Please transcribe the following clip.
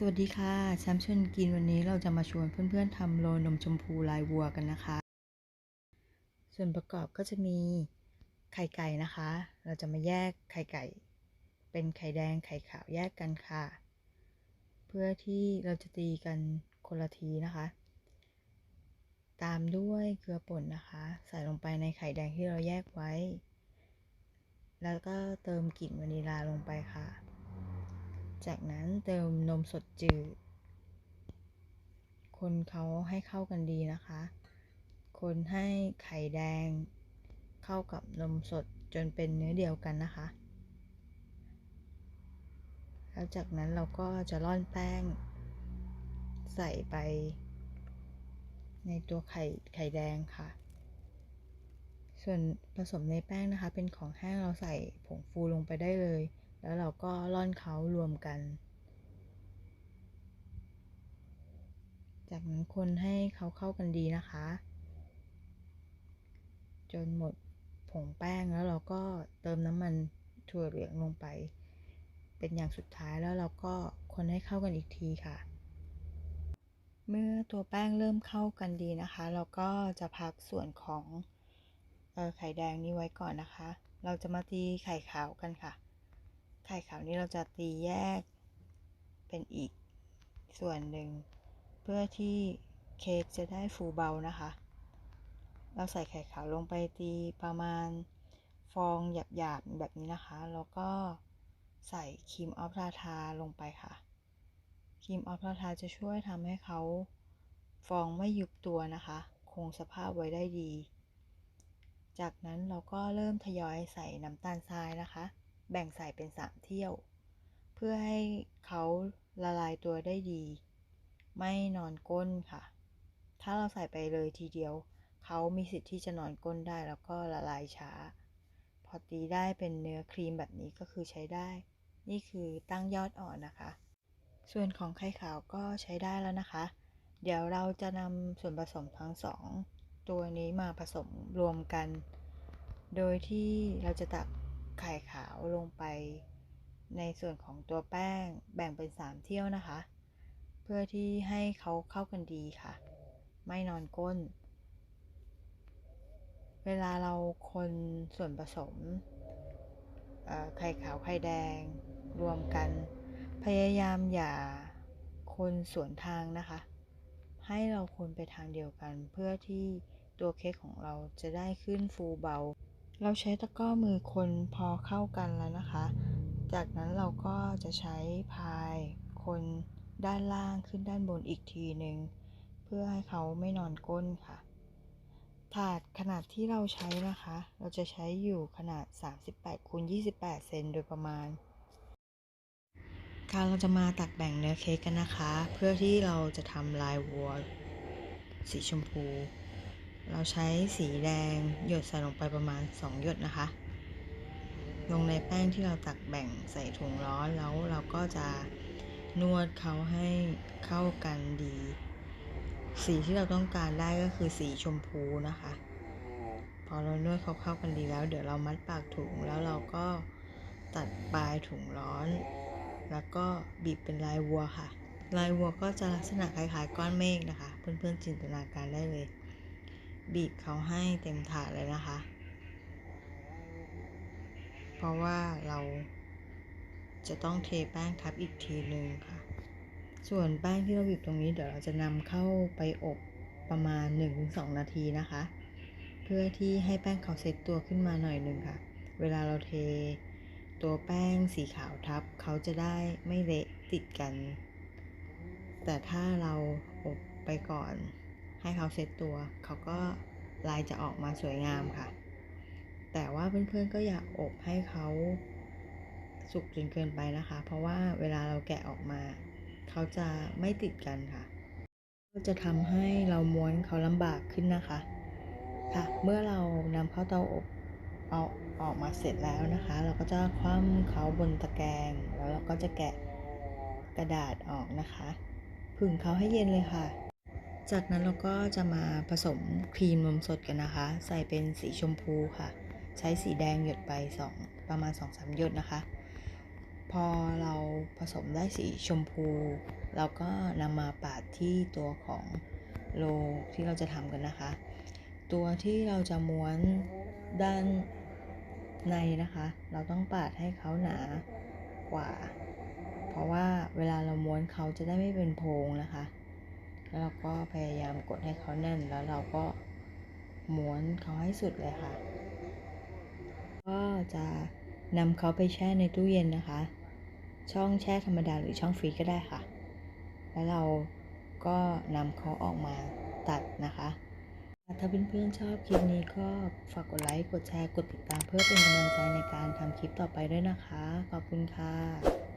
สวัสดีค่ะแชมป์ชวนกินวันนี้เราจะมาชวนเพื่อนๆทำโรยนมชมพูลายวัวกันนะคะ ส่วนประกอบก็จะมีไข่ไก่นะคะ เราจะมาแยกไข่ไก่ เป็นไข่แดงไข่ขาวแยกกันค่ะ เพื่อที่เราจะตีกันคนละทีนะคะ ตามด้วยเกลือป่นนะคะ ใส่ลงไปในไข่แดงที่เราแยกไว้ แล้วก็เติมกลิ่นวานิลาลงไปค่ะ จากนั้นเติมนมสดจืด คนเขาให้เข้ากันดีนะคะ คนให้ไข่แดง เข้ากับนมสดจนเป็นเนื้อเดียวกันนะคะ แล้วจากนั้นเราก็จะร่อนแป้ง ใส่ไป ในตัวไข่ไข่แดงค่ะ ส่วนผสมในแป้งนะคะ เป็นของแห้งเราใส่ผงฟูลงไปได้เลย แล้วเราก็ร่อนเขารวมกัน จากนั้นคนให้เขาเข้ากันดีนะคะ จนหมดผงแป้งแล้วเราก็เติมน้ำมันถั่วเหลืองลงไป เป็นอย่างสุดท้ายแล้วเราก็คนให้เข้ากันอีกทีค่ะ เมื่อตัวแป้งเริ่มเข้ากันดีนะคะ เราก็จะพักส่วนของออไข่แดงนี้ไว้ก่อนนะคะ เราจะมาตีไข่ขาวกันค่ะ ไข่ขาวนี้เราจะตีแยกเป็นอีกส่วนหนึ่ง เพื่อที่เค้กจะได้ฟูเบานะคะ เราใส่ไข่ขาวลงไปตีประมาณฟองหยาบๆแบบนี้นะคะ แล้วก็ใส่ครีมออฟทาทาลงไปค่ะ ครีมออฟทาทาจะช่วยทำให้เขาฟองไม่ยุบตัวนะคะ คงสภาพไว้ได้ดี จากนั้นเราก็เริ่มทยอยใส่น้ำตาลทรายนะคะ แบ่งใส่เป็น 3 เที่ยว เพื่อให้เขาละลายตัวได้ดี ไม่นอนก้นค่ะ ถ้าเราใส่ไปเลยทีเดียว เขามีสิทธิ์ที่จะนอนก้นได้แล้วก็ละลายช้า พอตีได้เป็นเนื้อครีมแบบนี้ก็คือใช้ได้ นี่คือตั้งยอดอ่อนนะคะ ส่วนของไข่ขาวก็ใช้ได้แล้วนะคะ เดี๋ยวเราจะนำส่วนผสมทั้งสองตัวนี้มาผสมรวมกัน โดยที่เราจะตัก ไข่ขาวลงไปในส่วนของตัวแป้งแบ่งเป็น 3 เที่ยวนะคะ เพื่อที่ให้เขาเข้ากันดีค่ะ ไม่นอนก้น เวลาเราคนส่วนผสมไข่ขาวไข่แดงรวมกัน พยายามอย่าคนสวนทางนะคะ ให้เราคนไปทางเดียวกันเพื่อที่ตัวเค้กของเราจะได้ขึ้นฟูเบา เราใช้ตะกร้อมือคนพอเข้ากันแล้วนะคะ จากนั้นเราก็จะใช้พายคนด้านล่างขึ้นด้านบนอีกทีหนึ่งเพื่อให้เขาไม่นอนก้นค่ะ ถาดขนาดที่เราใช้นะคะ เราจะใช้อยู่ขนาด 38คูณ28 เซนโดยประมาณค่ะเราจะมาตักแบ่งเนื้อเค้กกันนะคะ เพื่อที่เราจะทำลายวัว สีชมพู เราใช้สีแดงหยดใส่ลงไปประมาณ 2 หยดนะคะ ลงในแป้งที่เราตักแบ่งใส่ถุงร้อนแล้วเราก็จะนวดเขาให้เข้ากันดี สีที่เราต้องการได้ก็คือสีชมพูนะคะ พอเรานวดเขาเข้ากันดีแล้ว เดี๋ยวเรามัดปากถุงแล้วเราก็ตัดปลายถุงร้อน แล้วก็บีบเป็นลายวัวค่ะ ลายวัวก็จะลักษณะคล้ายๆ ก้อนเมฆนะคะ เพื่อนๆจินตนาการได้เลย บีบเขาให้เต็มถาดเลยนะคะ เพราะว่าเราจะต้องเทแป้งทับอีกทีหนึ่งค่ะ ส่วนแป้งที่เราบีบตรงนี้เดี๋ยวเราจะนำเข้าไปอบประมาณ 1-2 นาทีนะคะ เพื่อที่ให้แป้งเขาเซตตัวขึ้นมาหน่อยหนึ่งค่ะ เวลาเราเทตัวแป้งสีขาวทับเขาจะได้ไม่เละติดกัน แต่ถ้าเราอบไปก่อน ให้เขาเซตตัว เขาก็ลายจะออกมาสวยงามค่ะ แต่ว่าเพื่อนๆก็อย่าอบให้เขาสุกจนเกินไปนะคะ เพราะว่าเวลาเราแกะออกมา เขาจะไม่ติดกันค่ะ ก็จะทำให้เราม้วนเขาลำบากขึ้นนะคะ ค่ะ เมื่อเรานำเข้าเตาอบเอาออกมาเสร็จแล้วนะคะ เราก็จะคว่ำเขาบนตะแกรงแล้วเราก็จะแกะกระดาษออกนะคะ ผึ่งเขาให้เย็นเลยค่ะ จากนั้นเราก็จะมาผสมครีมนมสดกันนะคะ ใส่เป็นสีชมพูค่ะ ใช้สีแดงหยดไป 2 ประมาณ 2-3 หยดนะคะ พอเราผสมได้สีชมพู เราก็นำมาปาดที่ตัวของโลที่เราจะทำกันนะคะ ตัวที่เราจะม้วนด้านในนะคะ เราต้องปาดให้เขาหนากว่า เพราะว่าเวลาเราม้วนเขาจะได้ไม่เป็นโพรงนะคะ แล้วเราก็พยายามกดให้เขาแน่น แล้วเราก็ม้วนเขาให้สุดเลยค่ะ ก็จะนำเขาไปแช่ในตู้เย็นนะคะ ช่องแช่ธรรมดาหรือช่องฟรีก็ได้ค่ะ แล้วเราก็นำเขาออกมาตัดนะคะ ถ้าเพื่อนๆชอบคลิปนี้ก็ฝากกดไลค์ กดแชร์ กดติดตามเพื่อเป็นกำลังใจในการทำคลิปต่อไปด้วยนะคะ ขอบคุณค่ะ